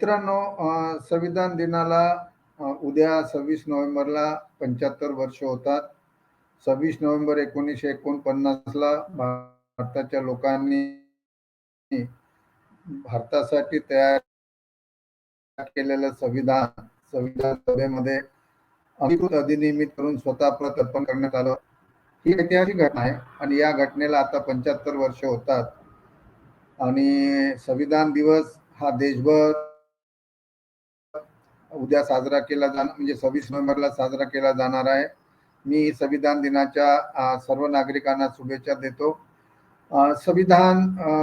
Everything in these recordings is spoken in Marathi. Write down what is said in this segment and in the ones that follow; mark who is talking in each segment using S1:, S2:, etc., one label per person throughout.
S1: मित्रांनो संविधान दिनाला उद्या सव्वीस नोव्हेंबरला पंच्याहत्तर वर्ष होतात. सव्वीस नोव्हेंबर एकोणीसशे एकोणपन्नासला भारताच्या लोकांनी भारतासाठी तयार केलेलं संविधान संविधान सभेमध्ये अधिकृत अधिनियमित करून स्वतः प्रत अर्पण करण्यात आलं. ही ऐतिहासिक घटना आहे आणि या घटनेला आता पंच्याहत्तर वर्ष होतात. आणि संविधान दिवस हा देशभर उद्या साजरा केला जाणार म्हणजे सव्वीस नोव्हेंबरला साजरा केला जाणार आहे. मी संविधान दिनाच्या सर्व नागरिकांना शुभेच्छा देतो. संविधान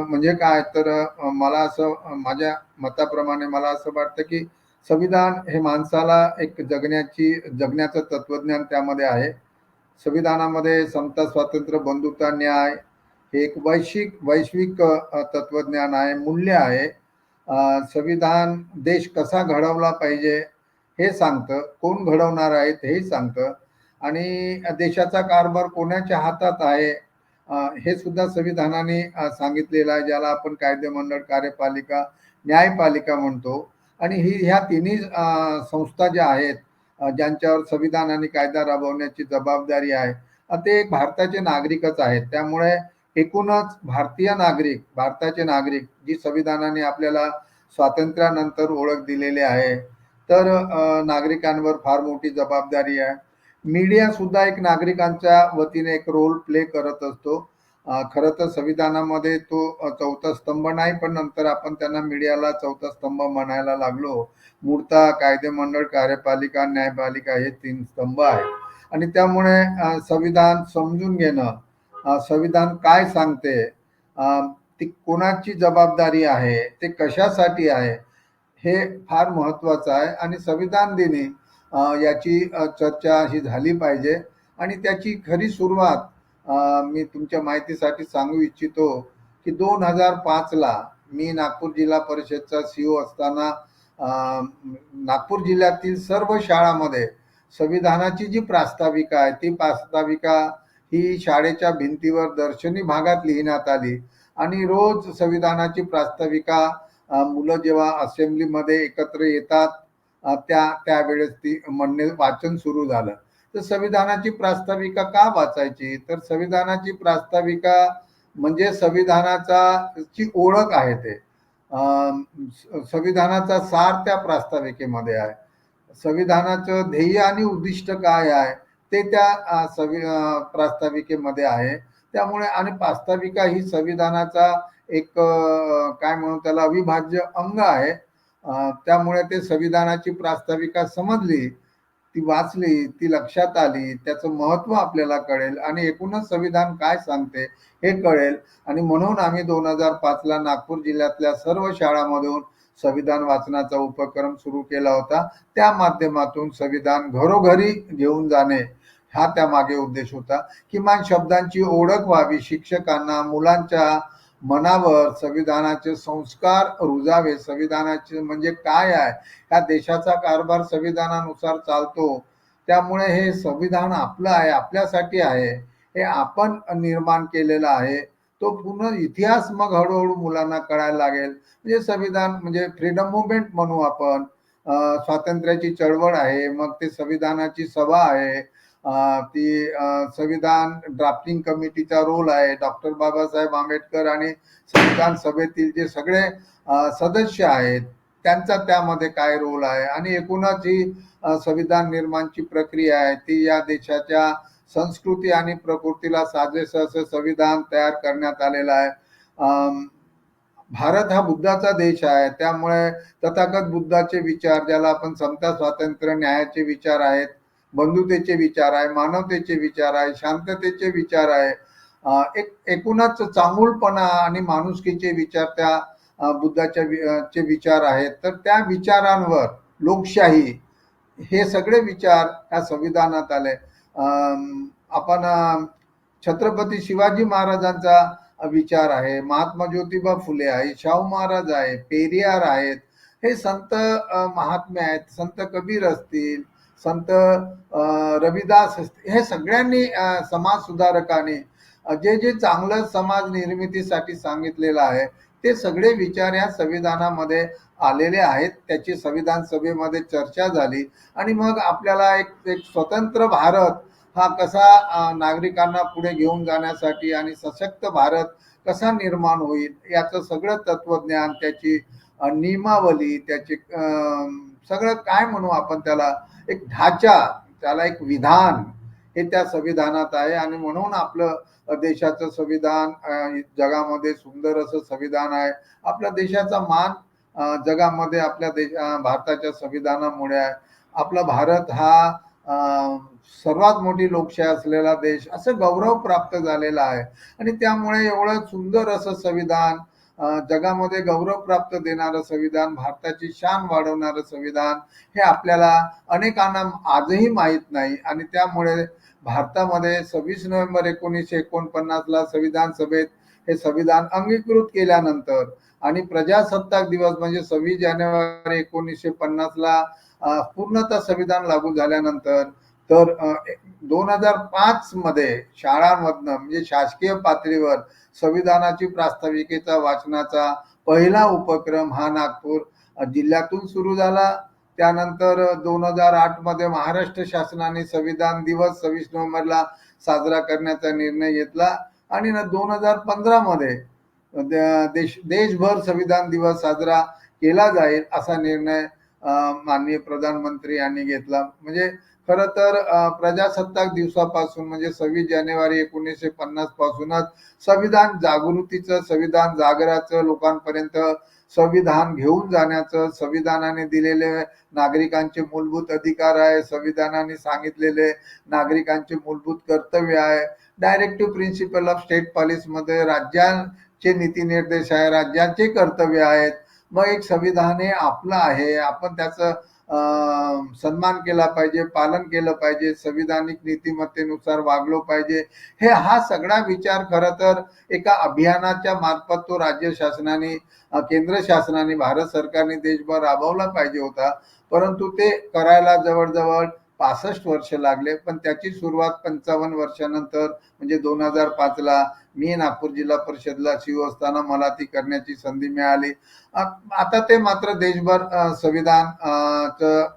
S1: म्हणजे काय? तर मला असं माझ्या मताप्रमाणे मला असं वाटतं की संविधान हे माणसाला एक जगण्याची जगण्याचं तत्वज्ञान त्यामध्ये आहे. संविधानामध्ये समता स्वातंत्र्य बंधुता न्याय हे एक वैश्विक वैश्विक तत्वज्ञान आहे मूल्य आहे. संविधान देश कसा घडवला पाहिजे हे सांगतं कोण घडवणार आहेत हे सांगतं. आणि देशाचा कारभार कोणाच्या हातात आहे हे सुद्धा संविधानाने सांगितलेलं आहे ज्याला आपण कायदेमंडळ कार्यपालिका न्यायपालिका म्हणतो. आणि ही ह्या तिन्ही संस्था ज्या आहेत ज्यांच्यावर संविधान आणि कायदा राबवण्याची जबाबदारी आहे ते एक भारताचे नागरिकच आहेत. त्यामुळे एकूणच भारतीय नागरिक भारताचे नागरिक जी संविधानाने आपल्याला स्वातंत्र्यानंतर ओळख दिलेली आहे तर नागरिकांवर फार मोठी जबाबदारी आहे. मीडिया सुद्धा एक नागरिकांच्या वतीने एक रोल प्ले करत असतो. खरं तर संविधानामध्ये तो चौथा स्तंभ नाही पण नंतर आपण त्यांना मीडियाला चौथा स्तंभ म्हणायला लागलो. मूळता कायदेमंडळ कार्यपालिका न्यायपालिका हे तीन स्तंभ आहे आणि त्यामुळे संविधान समजून घेणं संविधान काय सांगते? ती कोणाची जबाबदारी आहे? ते कशासाठी आहे? हे फार महत्वाचं आहे आणि संविधान दिनी याची चर्चा ही झाली पाहिजे. आणि त्याची खरी सुरुवात मी तुमच्या माहितीसाठी सांगू इच्छितो की दोन हजार पाचला मी नागपूर जिल्हा परिषदचा सीओ असताना नागपूर जिल्ह्यातील सर्व शाळामध्ये संविधानाची जी प्रास्ताविका आहे ती प्रास्ताविका ही शाळेच्या भिंतीवर दर्शनी भागात लिहिण्यात आली. आणि रोज संविधानाची प्रास्ताविका मुलं जेव्हा असेंब्लीमध्ये एकत्र येतात त्या त्यावेळेस ती म्हणणे वाचन सुरू झालं. तर संविधानाची प्रास्ताविका का वाचायची? तर संविधानाची प्रास्ताविका म्हणजे संविधानाचा ची ओळख आहे ते. संविधानाचा सार त्या प्रास्ताविकेमध्ये आहे. संविधानाचं ध्येय आणि उद्दिष्ट काय आहे? ते त्या सवि प्रास्ताविकेमध्ये आहे. त्यामुळे आणि प्रास्ताविका ही संविधानाचा एक काय म्हणू त्याला अविभाज्य अंग आहे. त्यामुळे ते संविधानाची प्रास्ताविका समजली ती वाचली ती लक्षात आली त्याचं महत्त्व आपल्याला कळेल आणि एकूणच संविधान काय सांगते हे कळेल. आणि म्हणून आम्ही दोन हजार पाचला नागपूर जिल्ह्यातल्या सर्व शाळांमधून संविधान वाचनाचा उपक्रम सुरू केला होता. त्या माध्यमातून संविधान घरोघरी घेऊन जाणे हा त्यामागे उद्देश होता. किमान शब्दांची ओळख व्हावी शिक्षकांना मुलांच्या मनावर संविधानाचे संस्कार रुजावे. संविधानाचे म्हणजे काय आहे? ह्या देशाचा कारभार संविधानानुसार चालतो. त्यामुळे हे संविधान आपलं आहे आपल्यासाठी आहे. हे आपण निर्माण केलेलं आहे. तो पूर्ण इतिहास मग हळूहळू मुलांना कळायला लागेल. म्हणजे संविधान म्हणजे फ्रीडम मुवमेंट म्हणू आपण. स्वातंत्र्याची चळवळ आहे मग ते संविधानाची सभा आहे. ती संविधान ड्राफ्टिंग कमिटीचा रोल आहे. डॉक्टर बाबासाहेब आंबेडकर आणि संविधान सभेतील जे सगळे सदस्य आहेत त्यांचा त्यामध्ये काय रोल आहे? आणि एकूणच ही संविधान निर्माणची प्रक्रिया आहे ती या देशाच्या संस्कृती आणि प्रकृतीला साजेस असं संविधान तयार करण्यात आलेलं आहे. भारत हा बुद्धाचा देश आहे. त्यामुळे तथागत बुद्धाचे विचार ज्याला आपण समता स्वातंत्र्य न्यायाचे विचार आहेत बंधुतेचे विचार आहे मानवतेचे विचार आहे शांततेचे विचार आहे. एक एकूणच चांगुलपणा आणि माणुसकीचे विचार त्या बुद्धाच्या चे विचार आहेत. तर त्या विचारांवर लोकशाही हे सगळे विचार या संविधानात आले. आपण छत्रपती शिवाजी महाराजांचा विचार आहे महात्मा ज्योतिबा फुले आहे शाहू महाराज आहे पेरियार आहेत. हे संत महात्मे आहेत संत कबीर असतील संत रविदास हे सगळ्यांनी समाज सुधारकांनी जे जे चांगलं समाज निर्मितीसाठी सांगितलेलं आहे ते सगळे विचार या संविधानामध्ये आलेले आहेत. त्याची संविधान सभेमध्ये चर्चा झाली आणि मग आपल्याला एक एक स्वतंत्र भारत हा कसा नागरिकांना पुढे घेऊन जाण्यासाठी आणि सशक्त भारत कसा निर्माण होईल याचं सगळं तत्वज्ञान त्याची नियमावली त्याची सगळं काय म्हणू आपण त्याला? एक ढाचा त्याला एक विधान हे त्या संविधानात आहे. आणि म्हणून आपलं देशाचं संविधान जगामध्ये सुंदर असं संविधान आहे. आपल्या देशाचा मान जगामध्ये आपल्या देश भारताच्या संविधानामुळे आहे. आपला भारत हा सर्वात मोठी लोकशाही असलेला देश असं गौरव प्राप्त झालेला आहे. आणि त्यामुळे एवढं सुंदर असं संविधान जगामध्ये गौरव प्राप्त देणारं संविधान भारताची शान वाढवणारं संविधान हे आपल्याला अनेकांना आजही माहीत नाही. आणि त्यामुळे भारतामध्ये सव्वीस नोव्हेंबर एकोणीसशे एकोणपन्नासला संविधान सभेत हे संविधान अंगीकृत केल्यानंतर आणि प्रजासत्ताक दिवस म्हणजे सव्वीस जानेवारी एकोणीसशे पन्नासला पूर्णतः संविधान लागू झाल्यानंतर तर दोन हजार पाच मध्ये शाळांमधनं म्हणजे शासकीय पातळीवर संविधानाची प्रास्ताविकेचा वाचनाचा पहिला उपक्रम हा नागपूर जिल्ह्यातून सुरू झाला. त्यानंतर दोन हजार आठमध्ये महाराष्ट्र शासनाने संविधान दिवस सव्वीस नोव्हेंबरला साजरा करण्याचा निर्णय घेतला. आणि दोन हजार पंधरा मध्ये देश देशभर संविधान दिवस साजरा केला जाईल असा निर्णय माननीय प्रधानमंत्री यांनी घेतला. म्हणजे खर तर प्रजासत्ताक दिवसापासून म्हणजे सव्वीस जानेवारी एकोणीसशे पन्नास पासूनच संविधान जागृतीचं संविधान जागराचं लोकांपर्यंत संविधान घेऊन जाण्याचं संविधानाने दिलेले नागरिकांचे मूलभूत अधिकार आहे संविधानाने सांगितलेले नागरिकांचे मूलभूत कर्तव्य आहे. डायरेक्टिव्ह प्रिन्सिपल ऑफ स्टेट पॉलिसीमध्ये राज्यांचे नीती निर्देश आहे राज्यांचे कर्तव्य आहेत. मग एक संविधान हे आपलं आहे आपण त्याचं सन्मान केला पाहिजे पालन केलं पाहिजे संविधानिक नीतिमत्तेनुसार वागलो पाहिजे. हे हा सगळा विचार खरं तर एका अभियानाच्या मार्फत तो राज्य शासनाने केंद्र शासनाने भारत सरकारने देशभर राबवला पाहिजे होता. परंतु ते करायला जवळजवळ पासष्ट वर्ष लागले पण त्याची सुरुवात पंचावन्न वर्षानंतर म्हणजे दोन हजार पाचला मी नागपूर जिल्हा परिषदला शिव असताना मला ती करण्याची संधी मिळाली. आता ते मात्र देशभर संविधान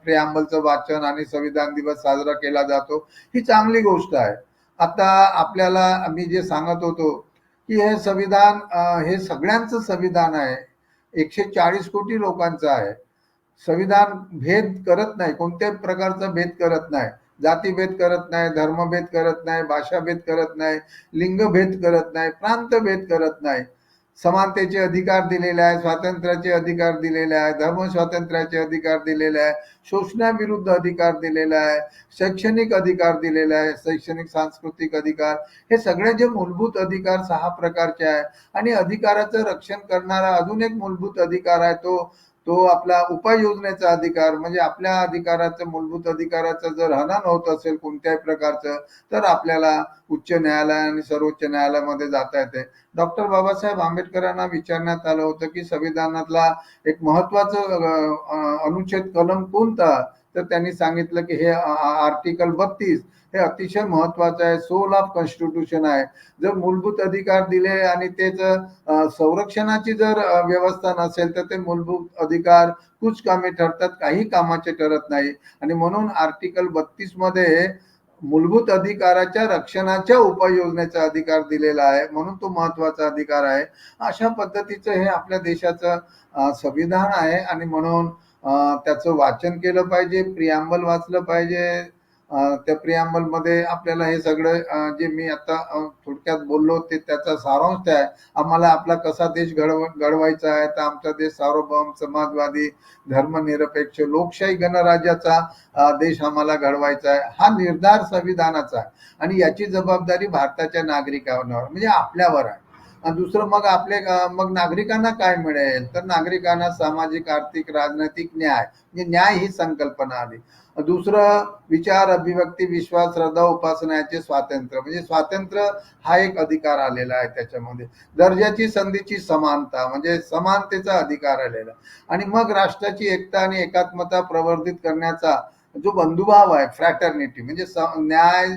S1: प्रियांबलचं वाचन आणि संविधान दिवस साजरा केला जातो ही चांगली गोष्ट आहे. आता आपल्याला मी जे सांगत होतो की हे संविधान हे सगळ्यांचं संविधान आहे. एकशे चाळीस कोटी लोकांचं आहे. संविधान भेद करत नाही कोणत्याही प्रकारचा भेद करत नाही. जातीभेद करत नाही धर्मभेद करत नाही भाषाभेद करत नाही लिंगभेद करत नाही प्रांतभेद करत नाही. समानतेचे अधिकार दिलेले आहे स्वातंत्र्याचे अधिकार दिलेले आहे धर्म स्वातंत्र्याचे अधिकार दिलेले आहे शोषणाविरुद्ध अधिकार दिलेला आहे शैक्षणिक अधिकार दिलेले आहे शैक्षणिक सांस्कृतिक अधिकार. हे सगळे जे मूलभूत अधिकार सहा प्रकारचे आहे आणि अधिकाराचं रक्षण करणारा अजून एक मूलभूत अधिकार आहे तो तो आपला उपाययोजनेचा अधिकार म्हणजे आपल्या अधिकाराचं मूलभूत अधिकाराचं जर हनन होत असेल कोणत्याही प्रकारचं तर आपल्याला उच्च न्यायालय आणि सर्वोच्च न्यायालयामध्ये जाता येते. डॉक्टर बाबासाहेब आंबेडकरांना विचारण्यात आलं होतं की संविधानातला एक महत्वाचं अनुच्छेद कलम कोणता? तर त्यांनी सांगितलं की हे आर्टिकल बत्तीस हे अतिशय महत्वाचं आहे. सोल ऑफ कॉन्स्टिट्यूशन आहे. जर मूलभूत अधिकार दिले आणि तेच संरक्षणाची जर व्यवस्था नसेल तर ते मूलभूत अधिकार कुच कामे ठरतात. काही कामाचे ठरत नाही. आणि म्हणून आर्टिकल बत्तीसमध्ये मूलभूत अधिकाराच्या रक्षणाच्या उपाययोजनेचा अधिकार दिलेला आहे. म्हणून तो महत्त्वाचा अधिकार आहे. अशा पद्धतीचं हे आपल्या देशाचं संविधान आहे. आणि म्हणून त्याचं वाचन केलं पाहिजे. प्रियांबल वाचलं पाहिजे. त्या प्रियांबलमध्ये आपल्याला हे सगळं जे मी आता थोडक्यात बोललो ते त्याचा सारांश आहे. आम्हाला आपला कसा देश घडव घडवायचा आहे? तर आमचा देश सार्वभौम समाजवादी धर्मनिरपेक्ष लोकशाही गणराज्याचा देश आम्हाला घडवायचा आहे. हा निर्धार संविधानाचा आहे. आणि याची जबाबदारी भारताच्या नागरिकांवर म्हणजे आपल्यावर आहे. आणि दुसरं मग आपले मग नागरिकांना काय मिळेल? तर नागरिकांना सामाजिक आर्थिक राजनैतिक न्याय म्हणजे न्याय ही संकल्पना आली. दुसरं विचार अभिव्यक्ती विश्वास श्रद्धा उपासनाचे स्वातंत्र्य. म्हणजे स्वातंत्र्य हा एक अधिकार आलेला आहे त्याच्यामध्ये. दर्जाची संधीची समानता म्हणजे समानतेचा अधिकार आलेला. आणि मग राष्ट्राची एकता आणि एकात्मता प्रवर्धित करण्याचा जो बंधुभाव आहे फ्रॅटर्निटी म्हणजे न्याय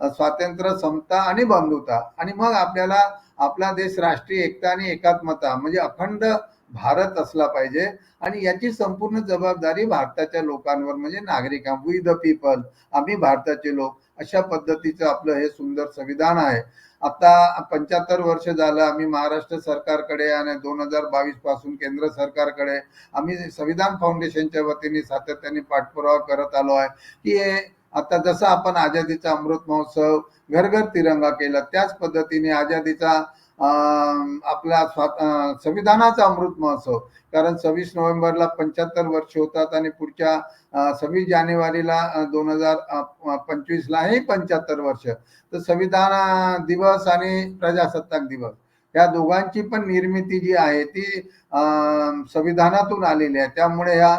S1: स्वातंत्र्य समता आणि बंधुता. आणि मग आपल्याला आपला देश राष्ट्रीय एकता आणि एकात्मता म्हणजे अखंड भारत असला पाहिजे. आणि याची संपूर्ण जबाबदारी भारताच्या लोकांवर म्हणजे नागरिकां वी द पीपल आम्ही भारताचे लोक. अशा पद्धतीचं आपलं हे सुंदर संविधान आहे. आता पंच्याहत्तर वर्ष झालं आम्ही महाराष्ट्र सरकारकडे आणि दोन हजार बावीसपासून केंद्र सरकारकडे आम्ही संविधान फाउंडेशनच्या वतीने सातत्याने पाठपुरावा करत आलो आहे. की हे आता जसं आपण आझादीचा अमृत महोत्सव घरघर तिरंगा केला त्याच पद्धतीने आझादीचा आपला संविधानाचा अमृत महोत्सव. कारण सव्वीस नोव्हेंबरला पंच्याहत्तर वर्ष होतात आणि पुढच्या सव्वीस जानेवारीला दोन हजार पंचवीसलाही पंच्याहत्तर वर्ष. तर संविधान दिवस आणि प्रजासत्ताक दिवस. या दोघांची पण निर्मिती जी आहे ती अं, संविधानातून आलेली आहे. त्यामुळे या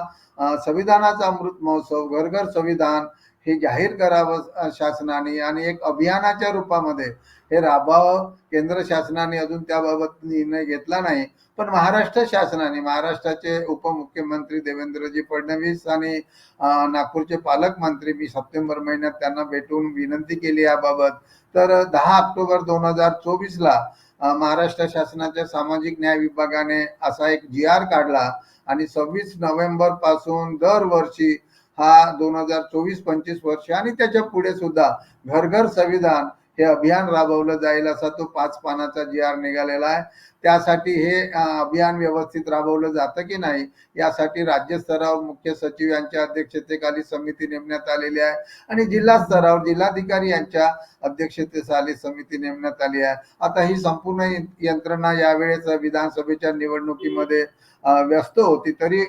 S1: संविधानाचा अमृत महोत्सव घर घर संविधान हे जाहीर करावं शासनाने आणि एक अभियानाच्या रूपामध्ये हे राबवावं. केंद्र शासनाने अजून त्याबाबत निर्णय घेतला नाही. पण महाराष्ट्र शासनाने महाराष्ट्राचे उपमुख्यमंत्री देवेंद्रजी फडणवीस आणि नागपूरचे पालकमंत्री मी सप्टेंबर महिन्यात त्यांना भेटून विनंती केली याबाबत. तर दहा ऑक्टोबर दोन हजार चोवीसला महाराष्ट्र शासनाच्या सामाजिक न्याय विभागाने असा एक जी आर काढला आणि सव्वीस नोव्हेंबरपासून दरवर्षी हा दोन हजार चोवीस पंचवीस वर्ष आणि त्याच्या पुढे सुद्धा घर घर संविधान हे अभियान राबवलं जाईल असा तो पाच पानाचा जी आर निघालेला आहे. त्यासाठी हे अभियान व्यवस्थित राबवलं जातं की नाही यासाठी राज्य स्तरावर मुख्य सचिव यांच्या अध्यक्षतेखाली समिती नेमण्यात आलेली आहे. आणि जिल्हा स्तरावर जिल्हाधिकारी यांच्या अध्यक्षतेखाली समिती नेमण्यात आली आहे. आता ही संपूर्ण यंत्रणा यावेळेस विधानसभेच्या निवडणुकीमध्ये व्यस्त होती. तरी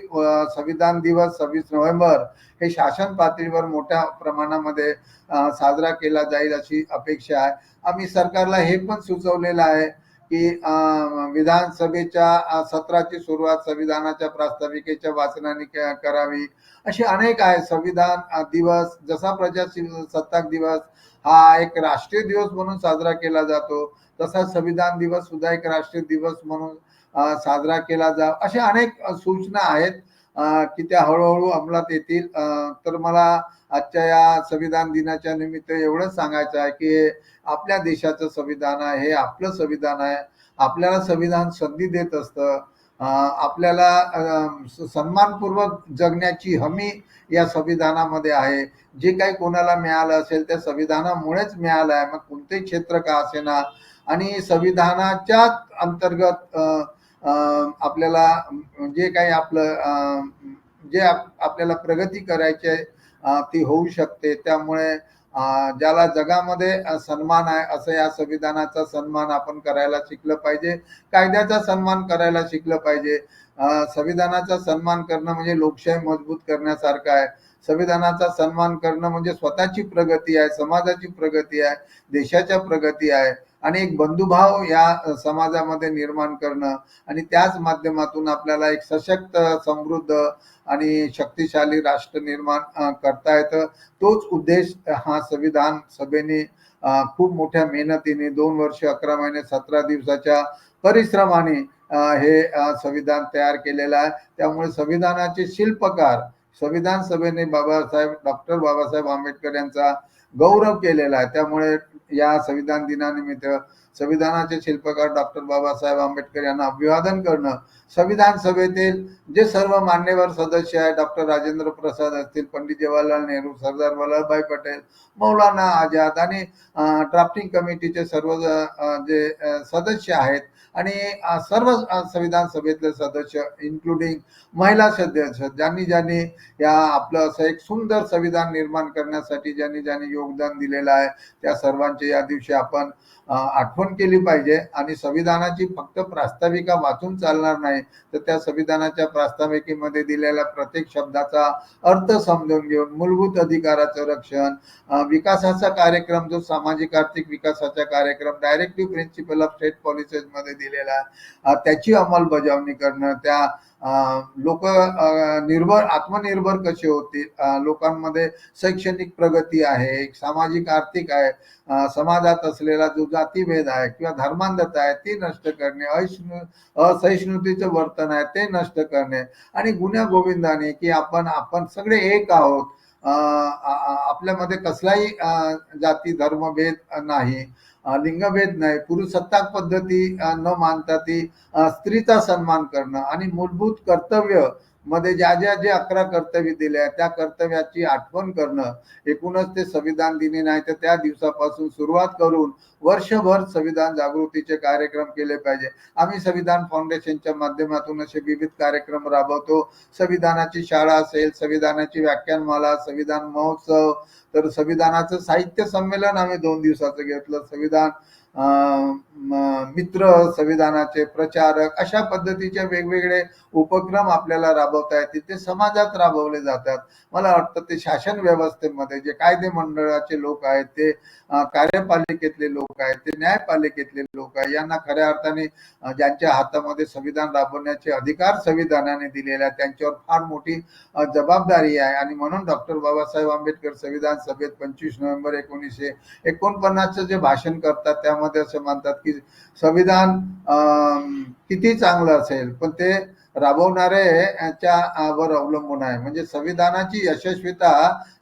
S1: संविधान दिवस सव्वीस नोव्हेंबर हे शासन पातळीवर मोठ्या प्रमाणामध्ये साजरा केला जाईल अशी अपेक्षा आहे. आम्ही सरकारला हे पण सुचवलेलं आहे की अं, विधानसभेच्या सत्राची सुरुवात संविधानाच्या प्रास्ताविकेच्या वाचनाने करावी. असे अनेक आहे. संविधान दिवस जसा प्रजासत्ताक दिवस हा एक राष्ट्रीय दिवस म्हणून साजरा केला जातो तसा संविधान दिवस सुद्धा एक राष्ट्रीय दिवस म्हणून साजरा केला जा अशा अनेक सूचना आहेत. की त्या हळूहळू अंमलात येतील. तर मला आजच्या या संविधान दिनाच्या निमित्त एवढंच सांगायचं आहे की आपल्या देशाचं संविधान आहे हे आपलं संविधान आहे. आपल्याला संविधान संधी देत असतं. आपल्याला सन्मानपूर्वक जगण्याची हमी या संविधानामध्ये आहे. जे काही कोणाला मिळालं असेल त्या संविधानामुळेच मिळालं आहे. मग कोणते क्षेत्र का असेना? आणि संविधानाच्या अंतर्गत आपल्याला जे काही आपलं जे आप- आपल्याला प्रगती करायची आहे ती होऊ शकते. त्यामुळे ज्याला जगामध्ये सन्मान आहे असं या संविधानाचा सन्मान आपण करायला शिकलं पाहिजे. कायद्याचा सन्मान करायला शिकलं पाहिजे. संविधानाचा सन्मान करणं म्हणजे लोकशाही मजबूत करण्यासारखं आहे. संविधानाचा सन्मान करणं म्हणजे स्वतःची प्रगती आहे समाजाची प्रगती आहे देशाच्या प्रगती आहे. आणि एक बंधुभाव या समाजामध्ये निर्माण करणं आणि त्याच माध्यमातून आपल्याला एक सशक्त समृद्ध आणि शक्तिशाली राष्ट्र निर्माण करता येतं. तोच उद्देश हा संविधान सभेने खूप मोठ्या मेहनतीने दोन वर्ष अकरा महिने सतरा दिवसाच्या परिश्रमाने हे संविधान तयार केलेलं आहे. त्यामुळे संविधानाचे शिल्पकार संविधान सभेने बाबासाहेब डॉक्टर बाबासाहेब आंबेडकर यांचा गौरव केलेला आहे. त्यामुळे या संविधान दिनानिमित्त संविधानाचे शिल्पकार डॉक्टर बाबासाहेब आंबेडकर यांना अभिवादन करणं संविधान सभेतील जे सर्व मान्यवर सदस्य आहे डॉक्टर राजेंद्र प्रसाद असतील पंडित जवाहरलाल नेहरू सरदार वल्लभभाई पटेल मौलाना आझाद आणि ड्राफ्टिंग कमिटीचे सर्व जे सदस्य आहेत आणि सर्व संविधान सभेतले सदस्य इन्क्लुडिंग महिला सदस्य ज्यांनी ज्यांनी या आपलं असं एक सुंदर संविधान निर्माण करण्यासाठी ज्यांनी ज्यांनी योगदान दिलेलं आहे त्या सर्वांचे या दिवशी आपण आठवण आठवण केली पाहिजे आणि संविधानाची फक्त प्रास्ताविका वाचून चालणार नाही तर त्या संविधानाच्या प्रास्ताविकेमध्ये दिलेल्या प्रत्येक शब्दाचा अर्थ समजून घेऊन मूलभूत अधिकाराचं रक्षण विकासाचा कार्यक्रम जो सामाजिक आर्थिक विकासाचा कार्यक्रम डायरेक्टिव्ह प्रिन्सिपल ऑफ स्टेट पॉलिसीजमध्ये दिलेला त्याची अंमलबजावणी करणं त्या लोक निर्भर आत्मनिर्भर कसे होतील लोकांमध्ये शैक्षणिक प्रगती आहे सामाजिक आर्थिक आहे समाजात असलेला जो जातीभेद आहे किंवा धर्मांधता आहे ती नष्ट करणे अहिष्णु असहिष्णुतेचं वर्तन आहे ते नष्ट करणे. आणि गुन्ह्या गोविंदाने की आपण आपण सगळे एक आहोत आपल्यामध्ये कसलाही जाती धर्मभेद नाही. लिंगभेद नाही पुरुषसत्ताक पद्धती न मानता ती स्त्रीचा सन्मान करणं आणि मूलभूत कर्तव्य मध्ये ज्या ज्या जे अकरा कर्तव्य दिले आहेत त्या कर्तव्याची आठवण करणं एकूणच ते संविधान दिनी नाही तर त्या दिवसापासून सुरुवात करून वर्षभर संविधान जागृतीचे कार्यक्रम केले पाहिजे. आम्ही संविधान फाउंडेशनच्या माध्यमातून असे विविध कार्यक्रम राबवतो. संविधानाची शाळा असेल संविधानाची व्याख्यानमाला संविधान महोत्सव तर संविधानाचं साहित्य संमेलन आम्ही दोन दिवसाचं घेतलं. संविधान मित्र संविधानाचे प्रचारक अशा पद्धतीचे वेगवेगळे उपक्रम आपल्याला राबवता येतील. ते समाजात राबवले जातात. मला वाटतं ते शासन व्यवस्थेमध्ये जे कायदे मंडळाचे लोक आहेत ते कार्यपालिकेतले लोक आहेत ते न्यायपालिकेतले लोक आहेत यांना खऱ्या अर्थाने ज्यांच्या हातामध्ये संविधान राबवण्याचे अधिकार संविधानाने दिलेले आहेत त्यांच्यावर फार मोठी जबाबदारी आहे. आणि म्हणून डॉक्टर बाबासाहेब आंबेडकर संविधान सभेत पंचवीस नोव्हेंबर एकोणीसशे एकोणपन्नासचं जे भाषण करतात त्यामध्ये असं मानतात की संविधान अं, किती चांगलं असेल पण ते राबवणाऱ्याच्या वर अवलंबून आहे. म्हणजे संविधानाची यशस्वीता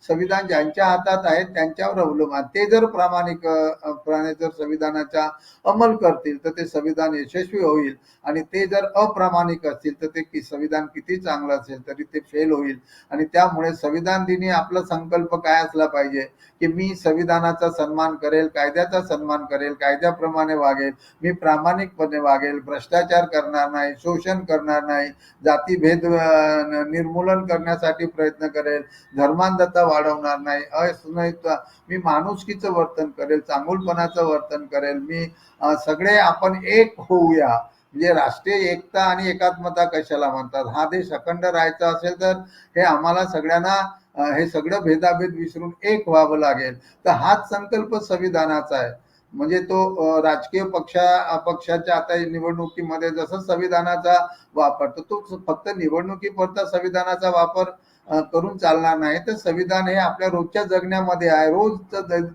S1: संविधान ज्यांच्या हातात आहे त्यांच्यावर अवलंबून आहे. ते जर प्रामाणिक प्राणे जर संविधानाचा अंमल करतील तर ते संविधान यशस्वी होईल. आणि ते जर अप्रामाणिक असतील तर ते संविधान किती चांगलं असेल तरी ते फेल होईल. आणि त्यामुळे संविधान दिनी आपला संकल्प काय असला पाहिजे? की मी संविधानाचा सन्मान करेल कायद्याचा सन्मान करेल कायद्याप्रमाणे वागेल मी प्रामाणिकपणे वागेल भ्रष्टाचार करणार नाही शोषण करणार नाही जातीभेद निर्मूलन करण्यासाठी प्रयत्न करेल. धर्मांधता वाढवणार नाही. असंहिता मी माणुसकीचं वर्तन करेल चांगुलपणाचं वर्तन करेल. मी सगळे आपण एक होऊया. म्हणजे राष्ट्रीय एकता आणि एकात्मता कशाला म्हणतात? हा देश अखंड राहायचा असेल तर हे आम्हाला सगळ्यांना हे सगळं भेदाभेद विसरून एक व्हावं लागेल. तर हाच संकल्प संविधानाचा आहे. म्हणजे तो राजकीय पक्षा पक्षाच्या आता निवडणुकीमध्ये जसं संविधानाचा वापर तर तो फक्त निवडणुकीपुरता संविधानाचा वापर करून चालणार नाही. तर संविधान हे आपल्या रोजच्या जगण्यामध्ये आहे. रोज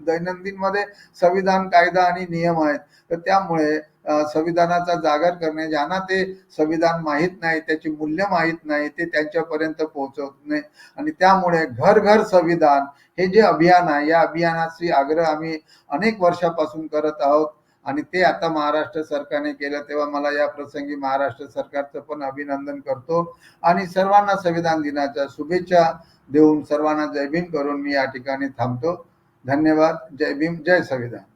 S1: दैनंदिनमध्ये संविधान कायदा आणि नियम आहेत. तर त्यामुळे संविधानाचा जागर करणे ज्यांना ते संविधान माहीत नाही त्याची मूल्य माहीत नाही ते त्यांच्यापर्यंत पोहोचवत नाही. आणि त्यामुळे घर घर संविधान हे जे अभियान आहे या अभियानाची आग्रह आम्ही अनेक वर्षापासून करत आहोत. आणि ते आता महाराष्ट्र सरकारने केलं तेव्हा मला या प्रसंगी महाराष्ट्र सरकारचं पण अभिनंदन करतो. आणि सर्वांना संविधान दिनाच्या शुभेच्छा देऊन सर्वांना जय भीम करून मी या ठिकाणी थांबतो. धन्यवाद. जय भीम. जय संविधान.